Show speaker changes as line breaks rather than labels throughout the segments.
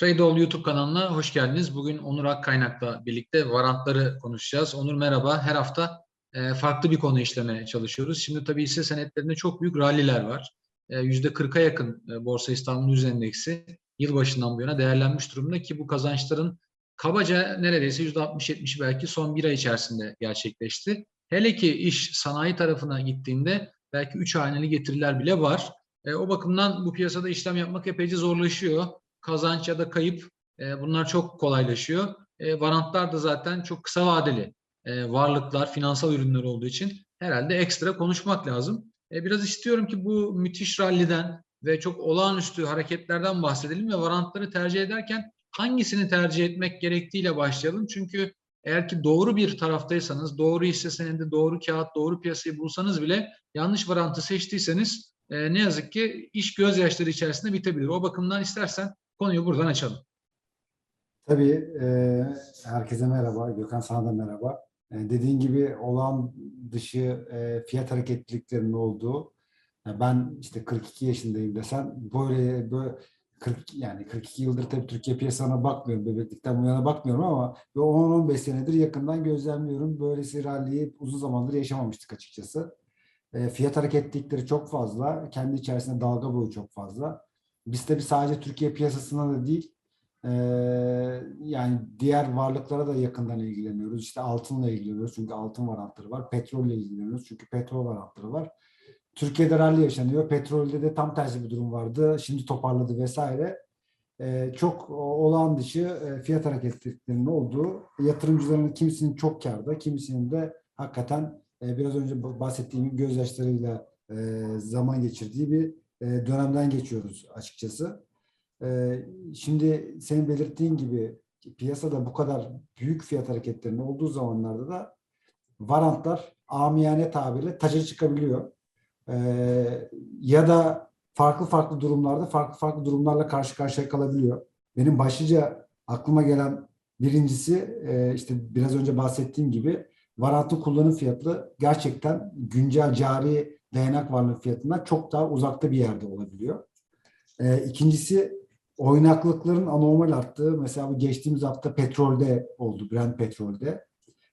Tradeall YouTube kanalına hoş geldiniz. Bugün Onur Akkaynak'la birlikte varantları konuşacağız. Onur merhaba. Her hafta e, farklı bir konu işlemeye çalışıyoruz. Şimdi tabii hisse senetlerinde çok büyük ralliler var. E, %40'a yakın e, Borsa İstanbul Yüz Endeksi yılbaşından bu yana değerlenmiş durumda ki bu kazançların kabaca neredeyse %60-70'i belki son bir ay içerisinde gerçekleşti. Hele ki iş sanayi tarafına gittiğinde belki 3 haneli getiriler bile var. E, o bakımdan bu piyasada işlem yapmak epeyce zorlaşıyor kazanç ya da kayıp e, bunlar çok kolaylaşıyor. E, varantlar da zaten çok kısa vadeli e, varlıklar, finansal ürünler olduğu için herhalde ekstra konuşmak lazım. E, biraz istiyorum ki bu müthiş ralliden ve çok olağanüstü hareketlerden bahsedelim ve varantları tercih ederken hangisini tercih etmek gerektiğiyle başlayalım. Çünkü eğer ki doğru bir taraftaysanız, doğru hisse senedi, doğru kağıt, doğru piyasayı bulsanız bile yanlış varantı seçtiyseniz e, ne yazık ki iş gözyaşları içerisinde bitebilir. O bakımdan istersen Konuyu buradan açalım.
Tabii e, herkese merhaba. Gökhan sana da merhaba. E, dediğin gibi olan dışı e, fiyat hareketliliklerinin olduğu ben işte 42 yaşındayım desen böyle böyle 40 yani 42 yıldır tabii Türkiye piyasasına bakmıyorum. Bebeklikten bu yana bakmıyorum ama 10-15 senedir yakından gözlemliyorum. Böylesi ralliyi uzun zamandır yaşamamıştık açıkçası. E, fiyat hareketlilikleri çok fazla. Kendi içerisinde dalga boyu çok fazla. Biz tabii sadece Türkiye piyasasına da değil, e, yani diğer varlıklara da yakından ilgileniyoruz. İşte altınla ilgileniyoruz çünkü altın varantları var. Petrolle ilgileniyoruz çünkü petrol varantları var. Türkiye'de rally yaşanıyor. Petrolde de tam tersi bir durum vardı. Şimdi toparladı vesaire. E, çok olağan dışı e, fiyat hareketliliklerinin olduğu, yatırımcıların kimisinin çok karda, kimisinin de hakikaten e, biraz önce bahsettiğim gözyaşlarıyla e, zaman geçirdiği bir e, dönemden geçiyoruz açıkçası. E, şimdi senin belirttiğin gibi piyasada bu kadar büyük fiyat hareketlerinin olduğu zamanlarda da varantlar amiyane tabirle taca çıkabiliyor. E, ya da farklı farklı durumlarda farklı farklı durumlarla karşı karşıya kalabiliyor. Benim başlıca aklıma gelen birincisi işte biraz önce bahsettiğim gibi varantı kullanım fiyatı gerçekten güncel cari dayanak varlığı fiyatından çok daha uzakta bir yerde olabiliyor. E, ikincisi oynaklıkların anormal arttığı. Mesela bu geçtiğimiz hafta petrolde oldu, Brent petrolde.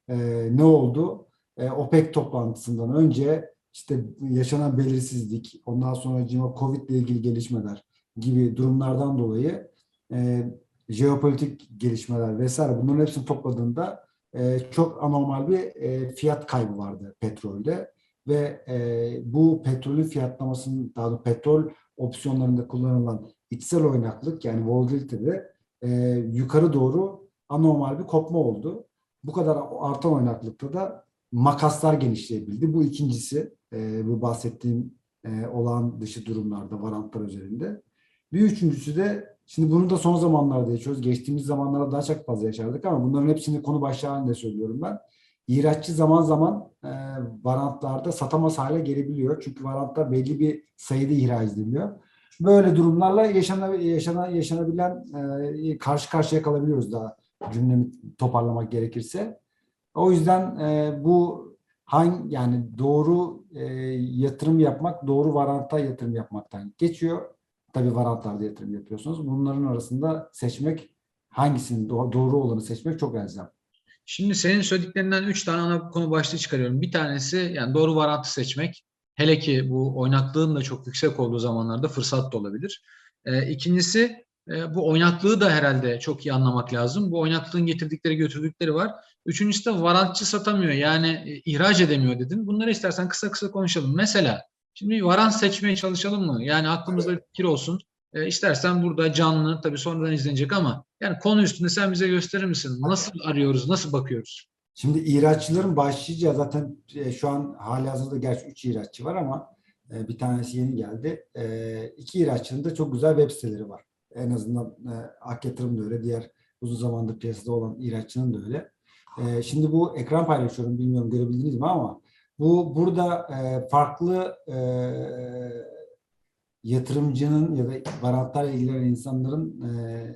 E, ne oldu? E, OPEC toplantısından önce işte yaşanan belirsizlik, ondan sonra Covid ile ilgili gelişmeler gibi durumlardan dolayı e, jeopolitik gelişmeler vesaire bunların hepsini topladığında e, çok anormal bir e, fiyat kaybı vardı petrolde ve e, bu petrolün fiyatlamasının daha doğrusu petrol opsiyonlarında kullanılan içsel oynaklık yani volatilitede e, yukarı doğru anormal bir kopma oldu. Bu kadar artan oynaklıkta da makaslar genişleyebildi. Bu ikincisi e, bu bahsettiğim e, olağan dışı durumlarda varantlar üzerinde. Bir üçüncüsü de şimdi bunu da son zamanlarda yaşıyoruz. Geçtiğimiz zamanlarda daha çok fazla yaşardık ama bunların hepsini konu başlığı halinde söylüyorum ben. İhraççı zaman zaman e, varantlarda satamaz hale gelebiliyor. Çünkü varantlar belli bir sayıda ihraç ediliyor. Böyle durumlarla yaşana, yaşana, yaşanabilen e, karşı karşıya kalabiliyoruz daha cümlemi toparlamak gerekirse. O yüzden e, bu hangi yani doğru e, yatırım yapmak, doğru varanta yatırım yapmaktan geçiyor. Tabii varantlarda yatırım yapıyorsunuz. Bunların arasında seçmek hangisinin doğru olanı seçmek çok elzem.
Şimdi senin söylediklerinden üç tane ana konu başlığı çıkarıyorum. Bir tanesi yani doğru varantı seçmek. Hele ki bu oynaklığın da çok yüksek olduğu zamanlarda fırsat da olabilir. E, ikincisi e, bu oynaklığı da herhalde çok iyi anlamak lazım. Bu oynaklığın getirdikleri götürdükleri var. Üçüncüsü de varantçı satamıyor yani e, ihraç edemiyor dedin. Bunları istersen kısa kısa konuşalım. Mesela şimdi varant seçmeye çalışalım mı? Yani aklımızda bir fikir olsun. E, istersen burada canlı tabii sonradan izlenecek ama yani konu üstünde sen bize gösterir misin? Nasıl arıyoruz, nasıl bakıyoruz?
Şimdi ihraççıların başlıca zaten e, şu an hali hazırda gerçi 3 ihraççı var ama e, bir tanesi yeni geldi. E, iki ihraççının da çok güzel web siteleri var. En azından e, Ak Yatırım da öyle, diğer uzun zamandır piyasada olan ihraççının da öyle. E, şimdi bu ekran paylaşıyorum, bilmiyorum görebildiniz mi ama bu burada e, farklı e, yatırımcının ya da varantlarla ilgilenen insanların e,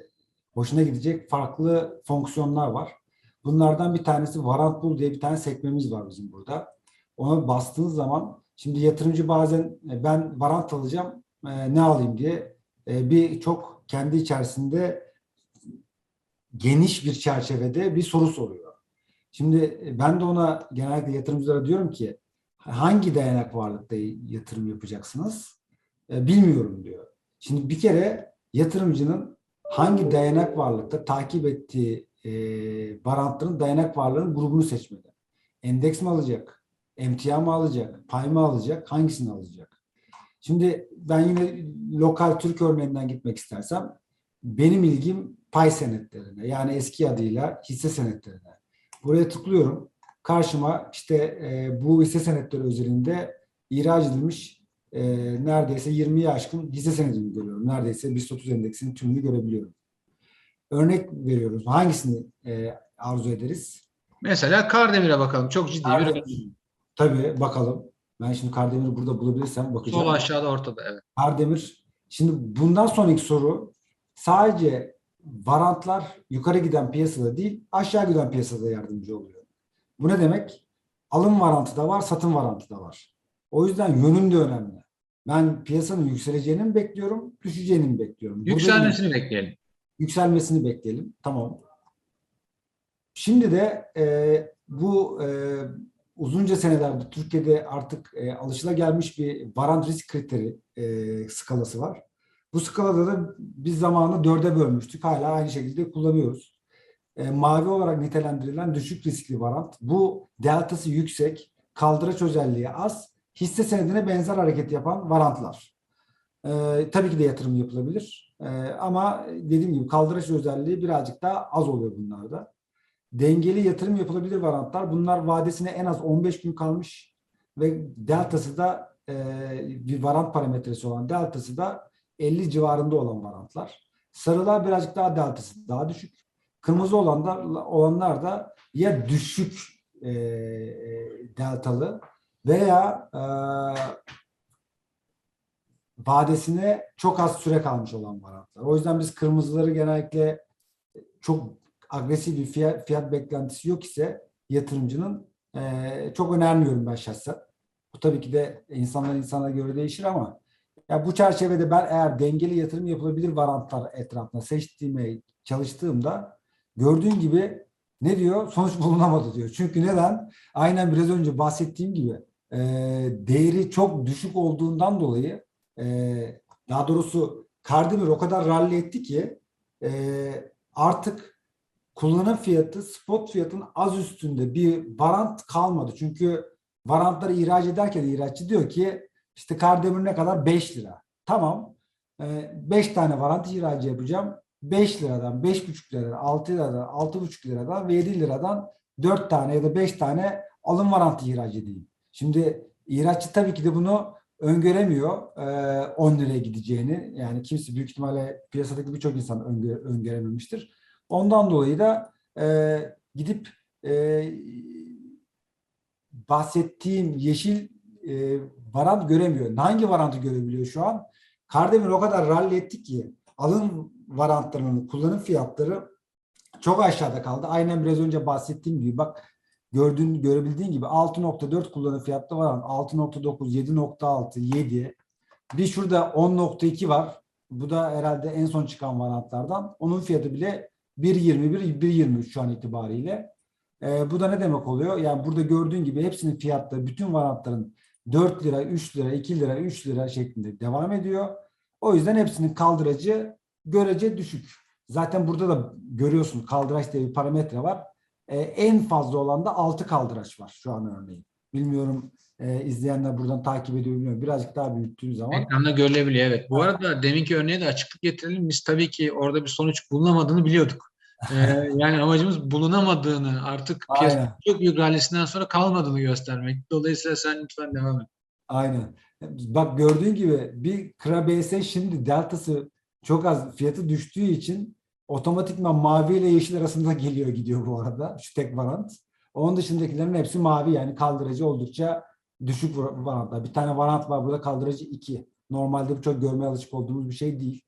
hoşuna gidecek farklı fonksiyonlar var. Bunlardan bir tanesi Varant Bul diye bir tane sekmemiz var bizim burada. Ona bastığınız zaman şimdi yatırımcı bazen e, ben varant alacağım e, ne alayım diye e, bir çok kendi içerisinde geniş bir çerçevede bir soru soruyor. Şimdi ben de ona genellikle yatırımcılara diyorum ki hangi dayanak varlıkta yatırım yapacaksınız? E, bilmiyorum diyor. Şimdi bir kere yatırımcının hangi dayanak varlıkta takip ettiği e, varantların dayanak varlığının grubunu seçmeli. Endeks mi alacak? Emtia mı alacak? Pay mı alacak? Hangisini alacak? Şimdi ben yine lokal Türk örneğinden gitmek istersem benim ilgim pay senetlerine yani eski adıyla hisse senetlerine. Buraya tıklıyorum. Karşıma işte e, bu hisse senetleri üzerinde ihraç edilmiş e, neredeyse 20'yi aşkın hisse senedini görüyorum. Neredeyse BIST 30 endeksinin tümünü görebiliyorum. Örnek veriyoruz. Hangisini e, arzu ederiz?
Mesela Kardemir'e bakalım. Çok ciddi bir
Kardemir. Tabii bakalım. Ben şimdi Kardemir'i burada bulabilirsem bakacağım.
sol aşağıda ortada evet.
Kardemir. Şimdi bundan sonraki soru sadece varantlar yukarı giden piyasada değil aşağı giden piyasada yardımcı oluyor. Bu ne demek? Alım varantı da var, satım varantı da var. O yüzden yönüm de önemli. Ben piyasanın yükseleceğini mi bekliyorum, düşeceğini mi bekliyorum? Burada
Yükselmesini bekleyelim.
yükselmesini bekleyelim. Tamam. Şimdi de e, bu e, uzunca senelerde Türkiye'de artık e, alışılagelmiş bir varant risk kriteri e, skalası var. Bu skalada da biz zamanı dörde bölmüştük. Hala aynı şekilde kullanıyoruz. E, mavi olarak nitelendirilen düşük riskli varant. Bu deltası yüksek, kaldıraç özelliği az, hisse senedine benzer hareket yapan varantlar. E, tabii ki de yatırım yapılabilir. E, ama dediğim gibi kaldıraç özelliği birazcık daha az oluyor bunlarda. Dengeli yatırım yapılabilir varantlar. Bunlar vadesine en az 15 gün kalmış ve deltası da e, bir varant parametresi olan deltası da 50 civarında olan varantlar. Sarılar birazcık daha deltası daha düşük. Kırmızı olanlar, olanlar da ya düşük e, deltalı veya e, vadesine çok az süre kalmış olan varantlar. O yüzden biz kırmızıları genellikle çok agresif bir fiyat, fiyat beklentisi yok ise yatırımcının e, çok önermiyorum ben şahsen. Bu tabii ki de insandan insana göre değişir ama ya bu çerçevede ben eğer dengeli yatırım yapılabilir varantlar etrafında seçtiğime çalıştığımda gördüğün gibi ne diyor? Sonuç bulunamadı diyor. Çünkü neden? Aynen biraz önce bahsettiğim gibi e, değeri çok düşük olduğundan dolayı e, daha doğrusu Kardemir o kadar rally etti ki e, artık kullanım fiyatı spot fiyatın az üstünde bir varant kalmadı. Çünkü varantları ihraç ederken ihraççı diyor ki işte Kardemir ne kadar? 5 lira. Tamam. 5 tane varant ihracı yapacağım. 5 liradan, 5,5 liradan, 6 liradan, 6,5 liradan ve 7 liradan 4 tane ya da 5 tane alım varantı ihraç edeyim. Şimdi ihraççı tabii ki de bunu öngöremiyor 10 liraya gideceğini. Yani kimse büyük ihtimalle piyasadaki birçok insan öngö öngörememiştir. Ondan dolayı da e, gidip e, bahsettiğim yeşil e, varant göremiyor. Hangi varantı görebiliyor şu an? Kardemir o kadar rally etti ki alım varantlarının kullanım fiyatları çok aşağıda kaldı. Aynen biraz önce bahsettiğim gibi bak gördüğün görebildiğin gibi 6.4 kullanım fiyatlı varant 6.9 7.6 7 bir şurada 10.2 var. Bu da herhalde en son çıkan varantlardan. Onun fiyatı bile 1.21 1.23 şu an itibariyle. E, bu da ne demek oluyor? Yani burada gördüğün gibi hepsinin fiyatları bütün varantların 4 lira, 3 lira, 2 lira, 3 lira şeklinde devam ediyor. O yüzden hepsinin kaldıracı görece düşük. Zaten burada da görüyorsun kaldıraç diye bir parametre var. Ee, en fazla olan da 6 kaldıraç var şu an örneğin. Bilmiyorum e, izleyenler buradan takip ediyor bilmiyorum. Birazcık daha büyüttüğüm zaman.
Ekranda görülebiliyor evet. Bu arada deminki örneğe de açıklık getirelim. Biz tabii ki orada bir sonuç bulunamadığını biliyorduk. Ee, yani amacımız bulunamadığını artık piyasa
Aynen.
çok büyük rallisinden sonra kalmadığını göstermek. Dolayısıyla sen lütfen devam et.
Aynen. Bak gördüğün gibi bir Kra BS şimdi deltası çok az fiyatı düştüğü için otomatikman mavi ile yeşil arasında geliyor gidiyor bu arada şu tek varant. Onun dışındakilerin hepsi mavi yani kaldırıcı oldukça düşük var- varantlar. Bir tane varant var burada kaldırıcı 2. Normalde bu çok görmeye alışık olduğumuz bir şey değil.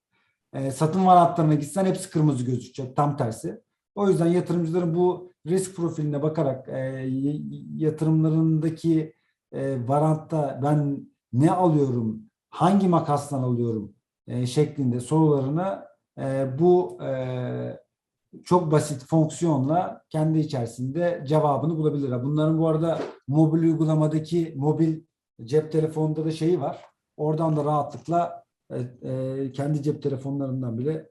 Ee, satın varantlarına gitsen hepsi kırmızı gözükecek tam tersi. O yüzden yatırımcıların bu risk profiline bakarak e, yatırımlarındaki e, varantta ben ne alıyorum, hangi makastan alıyorum e, şeklinde sorularını e, bu e, çok basit fonksiyonla kendi içerisinde cevabını bulabilirler. Bunların bu arada mobil uygulamadaki mobil cep telefonunda da şeyi var. Oradan da rahatlıkla e, e, kendi cep telefonlarından bile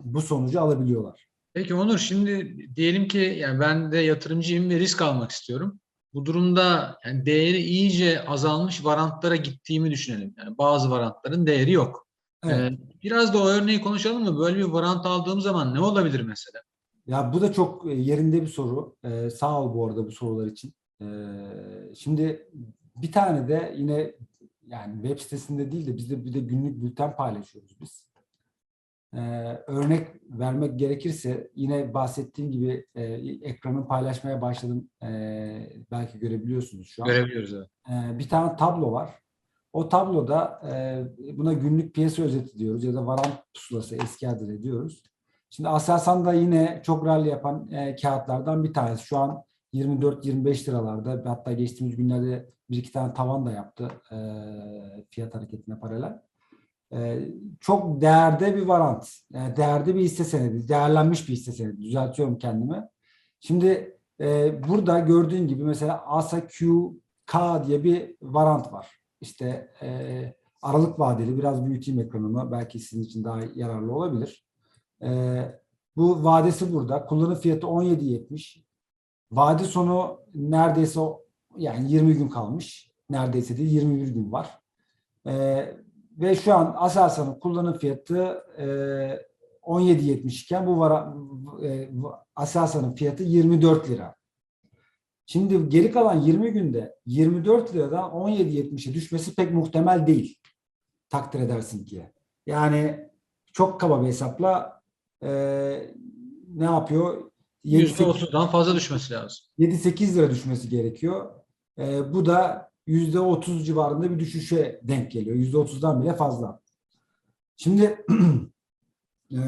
bu sonucu alabiliyorlar.
Peki Onur şimdi diyelim ki yani ben de yatırımcıyım ve risk almak istiyorum. Bu durumda yani değeri iyice azalmış varantlara gittiğimi düşünelim. Yani bazı varantların değeri yok.
Evet.
Ee, biraz da o örneği konuşalım mı? Böyle bir varant aldığım zaman ne olabilir mesela?
Ya bu da çok e, yerinde bir soru. Ee, sağ ol bu arada bu sorular için. Ee, şimdi bir tane de yine yani web sitesinde değil de biz de bir de günlük bülten paylaşıyoruz biz. Ee, örnek vermek gerekirse yine bahsettiğim gibi e, ekranı paylaşmaya başladım. Belki görebiliyorsunuz şu an.
Görebiliyoruz evet.
Ee, bir tane tablo var. O tabloda e, buna günlük piyasa özeti diyoruz ya da varant pusulası eski adıyla diyoruz. Şimdi Aselsan da yine çok rally yapan e, kağıtlardan bir tanesi. Şu an 24-25 liralarda hatta geçtiğimiz günlerde bir iki tane tavan da yaptı e, fiyat hareketine paralel. E, çok değerde bir varant. Yani değerde bir hisse senedi. Değerlenmiş bir hisse senedi. Düzeltiyorum kendimi. Şimdi e, burada gördüğün gibi mesela ASA QK diye bir varant var. İşte e, aralık vadeli biraz büyüteyim ekranımı. Belki sizin için daha yararlı olabilir. E, bu vadesi burada. Kullanım fiyatı 17.70. Vade sonu neredeyse yani 20 gün kalmış. Neredeyse değil 21 gün var. E, ve şu an Aselsan'ın kullanım fiyatı e, 17.70 iken bu vara, e, Aselsan'ın fiyatı 24 lira. Şimdi geri kalan 20 günde 24 liradan 17.70'e düşmesi pek muhtemel değil. Takdir edersin ki. Yani çok kaba bir hesapla e, ne yapıyor? 7-8
%30'dan fazla düşmesi lazım.
7-8 lira düşmesi gerekiyor. E, bu da %30 civarında bir düşüşe denk geliyor. %30'dan bile fazla. Şimdi e,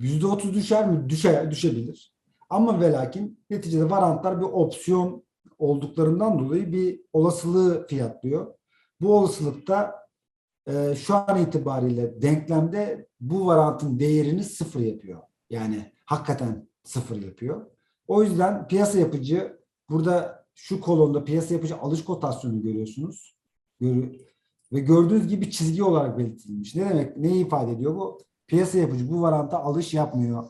%30 düşer mi? Düşer, düşebilir. Ama ve lakin neticede varantlar bir opsiyon olduklarından dolayı bir olasılığı fiyatlıyor. Bu olasılıkta e, şu an itibariyle denklemde bu varantın değerini sıfır yapıyor. Yani hakikaten sıfır yapıyor. O yüzden piyasa yapıcı burada şu kolonda piyasa yapıcı alış kotasyonu görüyorsunuz. Görü- ve gördüğünüz gibi çizgi olarak belirtilmiş. Ne demek? Neyi ifade ediyor bu? Piyasa yapıcı bu varanta alış yapmıyor.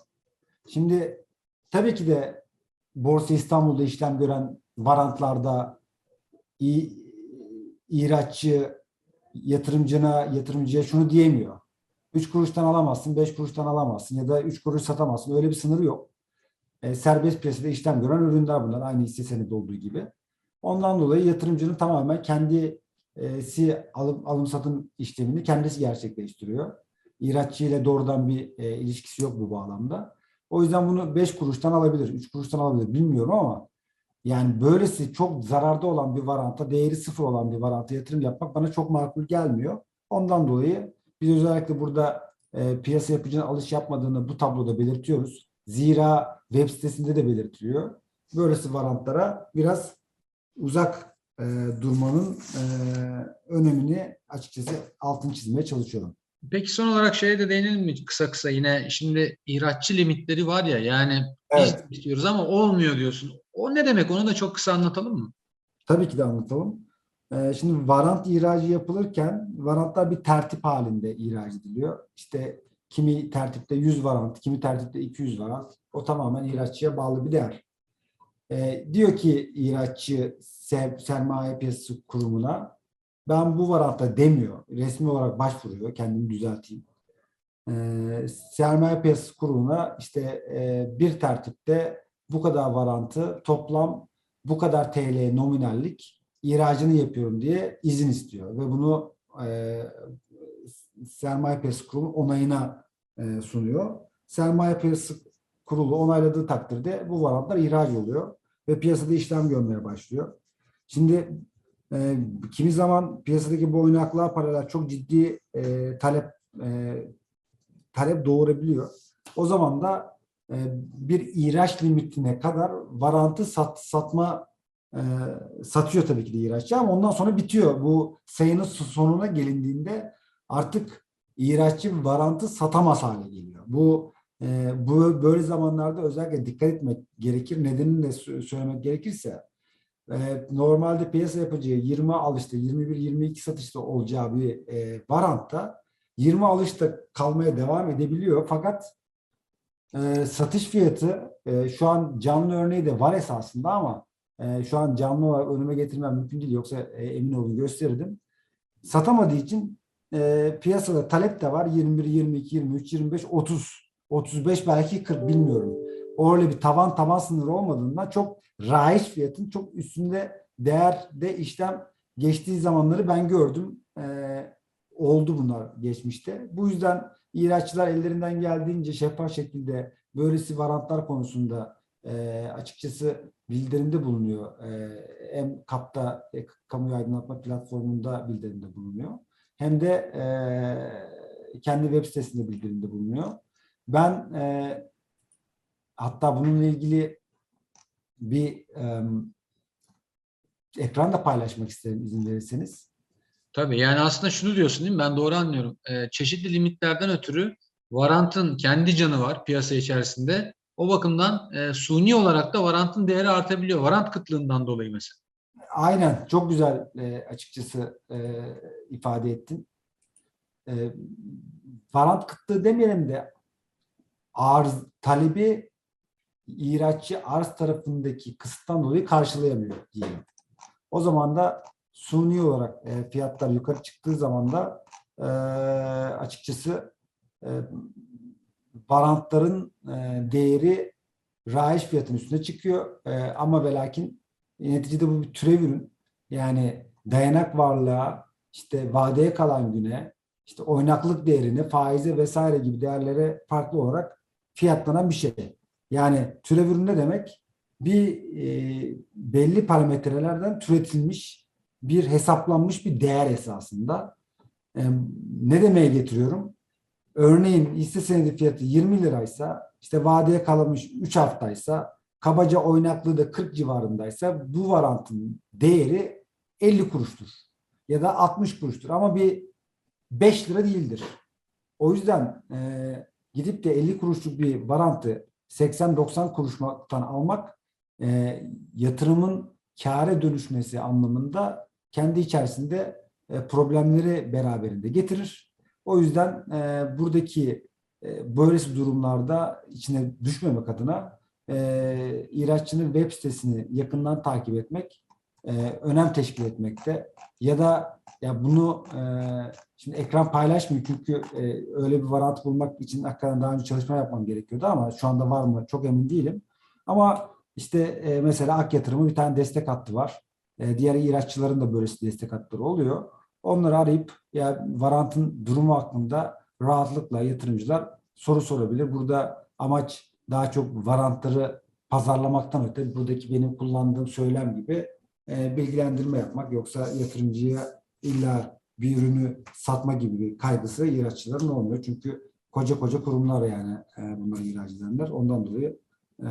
Şimdi tabii ki de Borsa İstanbul'da işlem gören varantlarda ihraççı yatırımcına, yatırımcıya şunu diyemiyor. 3 kuruştan alamazsın, 5 kuruştan alamazsın ya da 3 kuruş satamazsın. Öyle bir sınırı yok. E, serbest piyasada işlem gören ürünler bunlar. Aynı hisse senedi olduğu gibi. Ondan dolayı yatırımcının tamamen kendisi alım, alım satım işlemini kendisi gerçekleştiriyor. İhraççı ile doğrudan bir e, ilişkisi yok bu bağlamda. O yüzden bunu 5 kuruştan alabilir, 3 kuruştan alabilir bilmiyorum ama yani böylesi çok zararda olan bir varanta, değeri sıfır olan bir varanta yatırım yapmak bana çok makul gelmiyor. Ondan dolayı biz özellikle burada e, piyasa yapıcının alış yapmadığını bu tabloda belirtiyoruz. Zira web sitesinde de belirtiliyor. Böylesi varantlara biraz uzak e, durmanın e, önemini açıkçası altını çizmeye çalışıyorum.
Peki son olarak şeye de değinelim mi kısa kısa yine şimdi ihraççı limitleri var ya yani
Evet.
biz istiyoruz ama olmuyor diyorsun. O ne demek? Onu da çok kısa anlatalım mı?
Tabii ki de anlatalım. Ee, şimdi varant ihracı yapılırken varantlar bir tertip halinde ihraç ediliyor. İşte kimi tertipte 100 varant, kimi tertipte 200 varant. O tamamen ihraççıya bağlı bir değer. Ee, diyor ki ihraççı ser- sermaye piyasası kurumuna ben bu varantta demiyor. Resmi olarak başvuruyor. Kendimi düzelteyim. Ee, sermaye piyasası kurumuna işte e, bir tertipte bu kadar varantı toplam bu kadar TL nominallik ihracını yapıyorum diye izin istiyor ve bunu e, sermaye piyasası kurulu onayına e, sunuyor. Sermaye piyasası kurulu onayladığı takdirde bu varantlar ihraç oluyor ve piyasada işlem görmeye başlıyor. Şimdi e, kimi zaman piyasadaki bu oynaklığa paralel çok ciddi e, talep e, talep doğurabiliyor. O zaman da e, bir ihraç limitine kadar varantı sat, satma e, satıyor tabii ki de ihraççı ama ondan sonra bitiyor. Bu sayının sonuna gelindiğinde artık ihraççı varantı satamaz hale geliyor. Bu E, bu böyle zamanlarda özellikle dikkat etmek gerekir. Nedenini de sö- söylemek gerekirse e, normalde piyasa yapacağı 20 alışta 21-22 satışta olacağı bir e, varantta 20 alışta kalmaya devam edebiliyor. Fakat e, satış fiyatı e, şu an canlı örneği de var esasında ama e, şu an canlı olarak önüme getirmem mümkün değil. Yoksa emin olun gösterirdim. Satamadığı için piyasada talep de var. 21, 22, 23, 25, 30, 35 belki 40 bilmiyorum. Öyle bir tavan tavan sınırı olmadığından çok raiç fiyatın çok üstünde değerde işlem geçtiği zamanları ben gördüm. E, oldu bunlar geçmişte. Bu yüzden ihraççılar ellerinden geldiğince şeffaf şekilde böylesi varantlar konusunda e, açıkçası bildirimde bulunuyor. E, hem KAP'ta e, kamuoyu aydınlatma platformunda bildirimde bulunuyor. Hem de e, kendi web sitesinde bildirimde bulunuyor. Ben e, hatta bununla ilgili bir e, ekran da paylaşmak isterim izin verirseniz.
Tabii yani aslında şunu diyorsun değil mi? Ben doğru anlıyorum. Ee, çeşitli limitlerden ötürü varantın kendi canı var piyasa içerisinde. O bakımdan e, suni olarak da varantın değeri artabiliyor. Varant kıtlığından dolayı mesela.
Aynen çok güzel e, açıkçası e, ifade ettin. E, varant kıtlığı demeyelim de arz talebi ihraççı arz tarafındaki kısıttan dolayı karşılayamıyor diyelim. O zaman da suni olarak e, fiyatlar yukarı çıktığı zaman da e, açıkçası e, varantların e, değeri raiç fiyatın üstüne çıkıyor. E, ama ve lakin neticede bu bir türev ürün. Yani dayanak varlığa, işte vadeye kalan güne, işte oynaklık değerine, faize vesaire gibi değerlere farklı olarak fiyatlanan bir şey. Yani türev ürün ne demek? Bir e, belli parametrelerden türetilmiş, bir hesaplanmış bir değer esasında. E, ne demeye getiriyorum? Örneğin hisse senedi fiyatı 20 liraysa, işte vadeye kalmış 3 haftaysa, kabaca oynaklığı da 40 civarındaysa bu varantın değeri 50 kuruştur. Ya da 60 kuruştur. Ama bir 5 lira değildir. O yüzden e, gidip de 50 kuruşluk bir varantı 80-90 kuruştan almak e, yatırımın kâre dönüşmesi anlamında kendi içerisinde e, problemleri beraberinde getirir. O yüzden e, buradaki e, böylesi durumlarda içine düşmemek adına e, ihraççının web sitesini yakından takip etmek e, önem teşkil etmekte. Ya da ya bunu e, şimdi ekran paylaşmıyor çünkü e, öyle bir varant bulmak için hakikaten daha önce çalışma yapmam gerekiyordu ama şu anda var mı çok emin değilim. Ama işte e, mesela Ak Yatırım'ın bir tane destek hattı var. E, diğer ihraççıların da böylesi destek hatları oluyor. Onları arayıp ya varantın durumu hakkında rahatlıkla yatırımcılar soru sorabilir. Burada amaç daha çok varantları pazarlamaktan öte buradaki benim kullandığım söylem gibi e, bilgilendirme yapmak. Yoksa yatırımcıya illa bir ürünü satma gibi bir kaygısı ihraççıların olmuyor. Çünkü koca koca kurumlar yani e, bunlar ihraç edenler. Ondan dolayı e,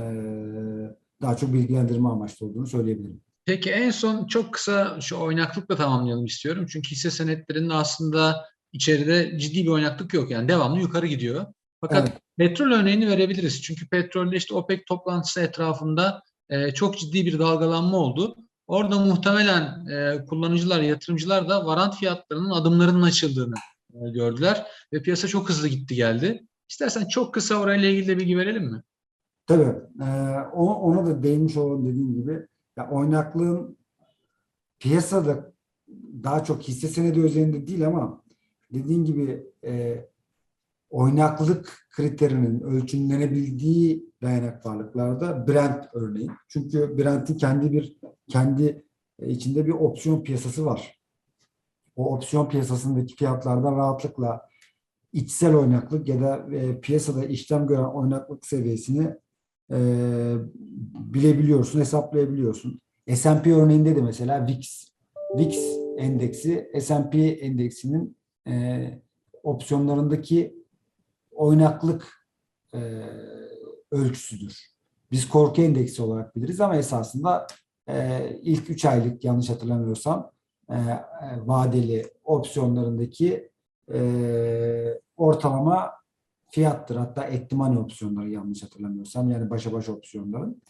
daha çok bilgilendirme amaçlı olduğunu söyleyebilirim.
Peki en son çok kısa şu oynaklıkla tamamlayalım istiyorum. Çünkü hisse senetlerinin aslında içeride ciddi bir oynaklık yok. Yani devamlı yukarı gidiyor. Fakat
Evet.
petrol örneğini verebiliriz. Çünkü petrolde işte OPEC toplantısı etrafında e, çok ciddi bir dalgalanma oldu. Orada muhtemelen e, kullanıcılar, yatırımcılar da varant fiyatlarının adımlarının açıldığını e, gördüler. Ve piyasa çok hızlı gitti geldi. İstersen çok kısa orayla ilgili de bilgi verelim mi?
Tabii. E, ona da değinmiş olan dediğim gibi ya oynaklığın piyasada daha çok hisse senedi üzerinde değil ama dediğin gibi e, oynaklık kriterinin ölçümlenebildiği dayanak varlıklarda Brent örneğin. Çünkü Brent'in kendi bir kendi e, içinde bir opsiyon piyasası var. O opsiyon piyasasındaki fiyatlardan rahatlıkla içsel oynaklık ya da e, piyasada işlem gören oynaklık seviyesini e, bilebiliyorsun, hesaplayabiliyorsun. S&P örneğinde de mesela VIX, VIX endeksi S&P endeksinin e, opsiyonlarındaki oynaklık e, ölçüsüdür. Biz korku endeksi olarak biliriz ama esasında e, ilk 3 aylık yanlış hatırlamıyorsam e, e, vadeli opsiyonlarındaki e, ortalama fiyattır. Hatta ettimani opsiyonları yanlış hatırlamıyorsam yani başa baş opsiyonların.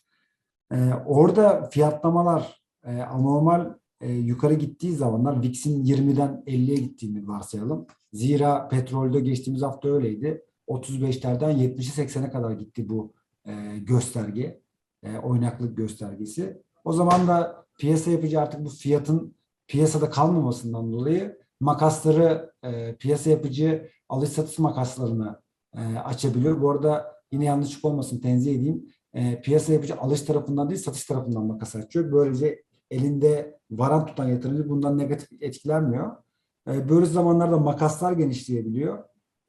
Ee, orada fiyatlamalar e, anormal e, yukarı gittiği zamanlar VIX'in 20'den 50'ye gittiğini varsayalım. Zira petrolde geçtiğimiz hafta öyleydi. 35'lerden 70'e 80'e kadar gitti bu e, gösterge. E, oynaklık göstergesi. O zaman da piyasa yapıcı artık bu fiyatın piyasada kalmamasından dolayı makasları e, piyasa yapıcı alış satış makaslarını e, açabiliyor. Bu arada yine yanlışlık olmasın tenzih edeyim. E, piyasa yapıcı alış tarafından değil satış tarafından makas açıyor. Böylece elinde varan tutan yatırımcı bundan negatif etkilenmiyor. E, böyle zamanlarda makaslar genişleyebiliyor.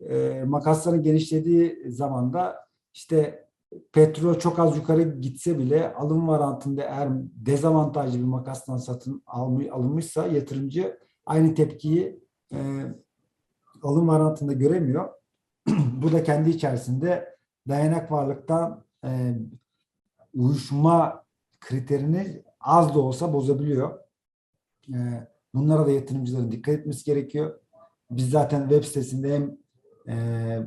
E, makasların genişlediği zaman da işte petrol çok az yukarı gitse bile alım varantında eğer dezavantajlı bir makastan satın alınmışsa yatırımcı aynı tepkiyi e, alım varantında göremiyor. Bu da kendi içerisinde dayanak varlıktan e, uyuşma kriterini az da olsa bozabiliyor. E, bunlara da yatırımcıların dikkat etmesi gerekiyor. Biz zaten web sitesinde hem e,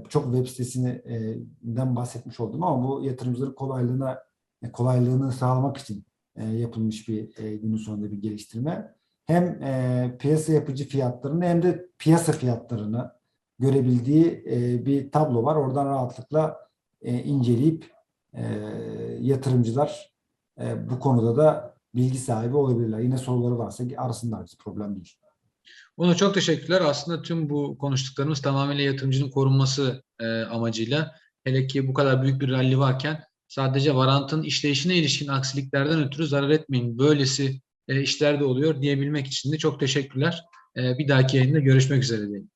çok web sitesinden bahsetmiş oldum ama bu yatırımcıların kolaylığına kolaylığını sağlamak için e, yapılmış bir e, günün sonunda bir geliştirme. Hem e, piyasa yapıcı fiyatlarını hem de piyasa fiyatlarını görebildiği e, bir tablo var. Oradan rahatlıkla e, inceleyip e, yatırımcılar e, bu konuda da bilgi sahibi olabilirler. Yine soruları varsa arasınlar bizi problem değil.
Ona çok teşekkürler. Aslında tüm bu konuştuklarımız tamamıyla yatırımcının korunması e, amacıyla. Hele ki bu kadar büyük bir rally varken sadece varantın işleyişine ilişkin aksiliklerden ötürü zarar etmeyin. Böylesi e, işler de oluyor diyebilmek için de çok teşekkürler. E, bir dahaki yayında görüşmek üzere diyelim.